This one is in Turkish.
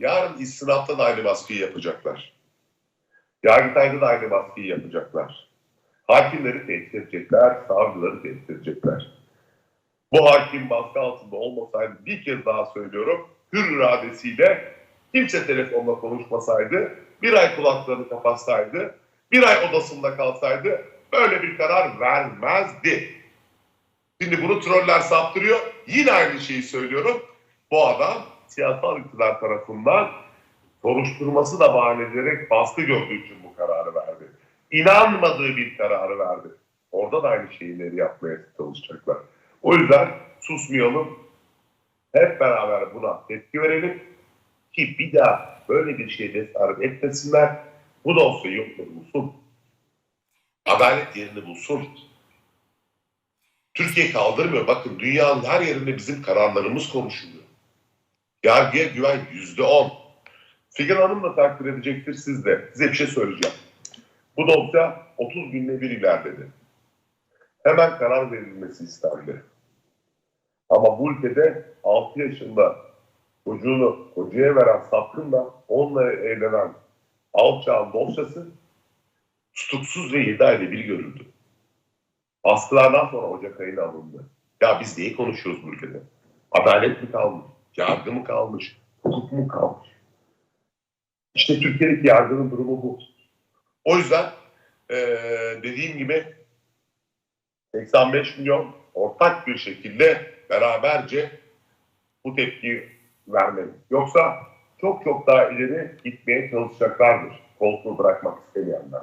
yarın istinafta da aynı baskıyı yapacaklar. Yargıtay'da da aynı baskıyı yapacaklar. Hakimleri tehdit edecekler, savcıları tehdit edecekler. Bu hakim baskı altında olmasaydı bir kez daha söylüyorum, hür iradesiyle kimse telefonla konuşmasaydı, bir ay kulaklarını kapatsaydı, bir ay odasında kalsaydı böyle bir karar vermezdi. Şimdi bunu troller saptırıyor. Yine aynı şeyi söylüyorum. Bu adam siyasal iktidar tarafından soruşturması da bahane edilerek baskı gördüğü için bu kararı verdi. İnanmadığı bir kararı verdi. Orada da aynı şeyleri yapmaya çalışacaklar. O yüzden susmayalım. Hep beraber buna tepki verelim ki bir daha böyle bir şeye cesaret etmesinler. Bu dosya yoktur bulsun. Adalet yerini bulsun. Türkiye kaldırmıyor. Bakın dünyanın her yerinde bizim kararlarımız konuşuluyor. Yargıya güven yüzde on. Figen Hanım da takdir edecektir siz de. Size bir şey söyleyeceğim. Bu dosya 30 günde bir ilerledi. Hemen karar verilmesi istendi. Ama bu ülkede 6 yaşında çocuğunu kocaya veren sapkınla onunla evlenen alçağın dosyası tutuksuz ve 7 ayda bir görüldü. Baskılardan sonra Ocak ayına alındı. Ya biz neyi konuşuyoruz bu ülkede? Adalet mi kalmış? Yargı mı kalmış? Hukuk mu kalmış? İşte Türkiye'deki yargının durumu bu. O yüzden eee, dediğim gibi 85 milyon ortak bir şekilde beraberce bu tepkiyi vermeli. Yoksa çok çok daha ileri gitmeye çalışacaklardır koltuğu bırakmak istemeyenler.